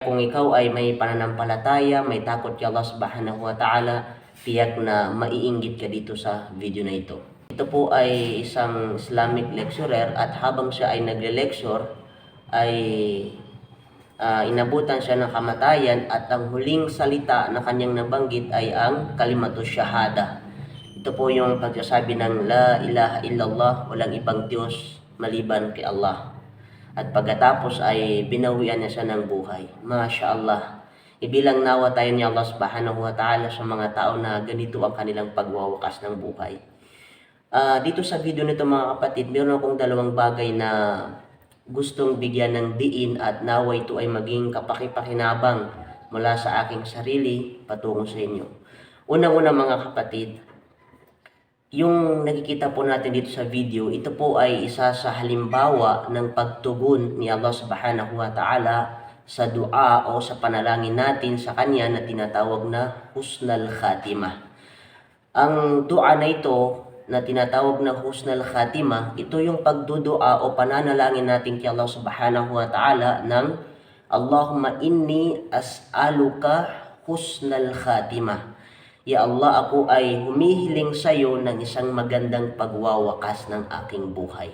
Kung ikaw ay may pananampalataya, may takot kay Allah subhanahu wa ta'ala, tiyak na maiinggit ka dito sa video na ito. Ito po ay isang Islamic lecturer at habang siya ay nagle-lecture, ay ah, inabutan siya ng kamatayan at ang huling salita na kanyang nabanggit ay ang kalimatu syahada. Ito po yung pagsasabi ng La ilaha illallah, walang ibang Diyos maliban kay Allah. At pagkatapos ay binawian niya siya ng buhay. Masya Allah. Ibilang nawa tayo ni Allah subhanahu wa ta'ala sa mga tao na ganito ang kanilang pagwawakas ng buhay. Ah, dito sa video nito mga kapatid, meron akong dalawang bagay na gustong bigyan ng diin at nawa ito ay maging kapakipakinabang mula sa aking sarili patungo sa inyo. Unang-una mga kapatid, yung nakikita po natin dito sa video, ito po ay isa sa halimbawa ng pagtugon ni Allah subhanahu wa ta'ala sa dua o sa panalangin natin sa Kanya na tinatawag na Husnal Khatimah. Ang dua na ito na tinatawag na Husnal Khatimah, ito yung pagdudua o pananalangin natin kay Allah subhanahu wa ta'ala ng Allahumma inni as'aluka husnal khatimah. Ya Allah, ako ay humihiling sa iyo ng isang magandang pagwawakas ng aking buhay.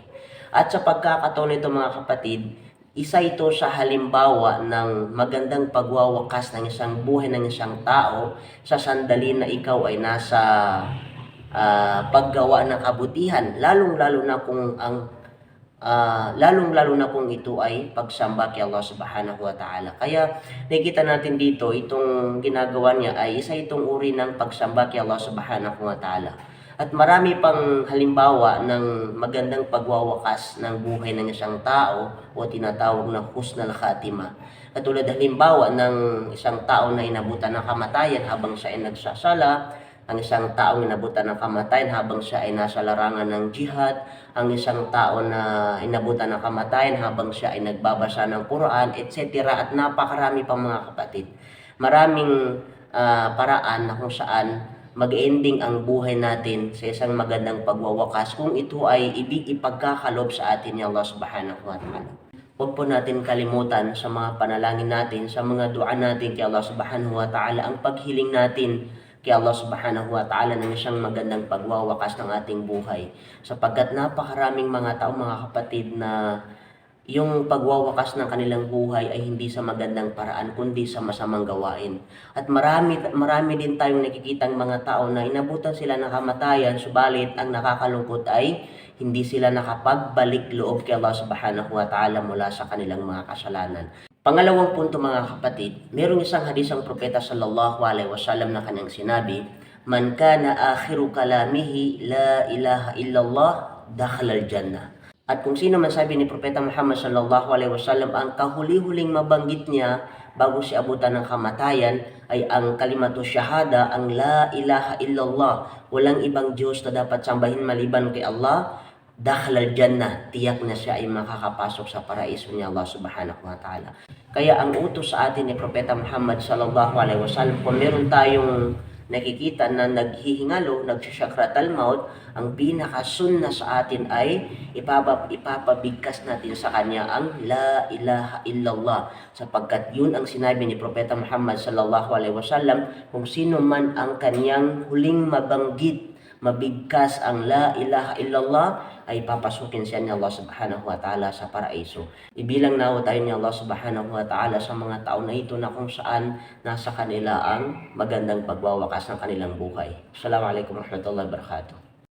At sa pagkakataon nito mga kapatid, isa ito sa halimbawa ng magandang pagwawakas ng isang buhay ng isang tao sa sandali na ikaw ay nasa ah, paggawa ng kabutihan, lalong-lalo na kung ang ah, lalong-lalo na kung ito ay pagsamba kay Allah Subhanahu wa Ta'ala. Kaya nakikita natin dito itong ginagawa niya ay isa itong uri ng pagsamba kay Allah Subhanahu wa Ta'ala. At marami pang halimbawa ng magandang pagwawakas ng buhay ng isang tao o tinatawag na husnal khatima. Katulad halimbawa ng isang tao na inabutan ng kamatayan habang siya ay nagsasala, ang isang taong inabutan ng kamatayan habang siya ay nasa larangan ng jihad, ang isang tao na inabutan ng kamatayan habang siya ay nagbabasa ng Quran, etc. At napakarami pang mga kapatid. Maraming ah, paraan na kung saan mag-ending ang buhay natin sa isang magandang pagwawakas kung ito ay ibig ipagkakalob sa atin ni Allah subhanahu wa ta'ala. Huwag po natin kalimutan sa mga panalangin natin, sa mga dua natin kay Allah subhanahu wa ta'ala, ang paghiling natin kay Allah subhanahu wa ta'ala ng isang magandang pagwawakas ng ating buhay. Sapagkat napakaraming mga tao, mga kapatid, na yung pagwawakas ng kanilang buhay ay hindi sa magandang paraan kundi sa masamang gawain. At marami marami din tayong nakikitang mga tao na inabutan sila ng kamatayan subalit ang nakakalungkot ay hindi sila nakapagbalik loob kay Allah Subhanahu wa Ta'ala mula sa kanilang mga kasalanan. Pangalawang punto mga kapatid, merong isang hadis ang propeta sallallahu alaihi wasallam na kanyang sinabi, Man kana akhiru kalamihi la ilaha illallah dakhala al-jannah. At kung sino man sabi ni Propeta Muhammad sallallahu alaihi wasallam ang kahuli-huling mabanggit niya bago siya abutan ng kamatayan ay ang kalimatu syahada, ang la ilaha illallah. Walang ibang Diyos na dapat sambahin maliban kay Allah. Dakhlal jannah, tiyak na siya ay makakapasok sa paraiso ni Allah subhanahu wa ta'ala. Kaya ang utos sa atin ni Propeta Muhammad sallallahu alaihi wasallam, kung meron tayong nakikita na naghihingalo, nagsasyakratal maut, ang pinakasunna sa atin ay ipapa, ipapabigkas natin sa kanya ang La ilaha illallah sapagkat yun ang sinabi ni Propeta Muhammad sallallahu alaihi wasallam kung sino man ang kanyang huling mabanggit mabigkas ang La ilaha illallah ay papasukin siya ni Allah subhanahu wa ta'ala sa paraiso. Ibilang nawa tayo ni Allah subhanahu wa ta'ala sa mga tao na ito na kung saan nasa kanila ang magandang pagwawakas ng kanilang buhay. Assalamualaikum warahmatullahi wabarakatuh.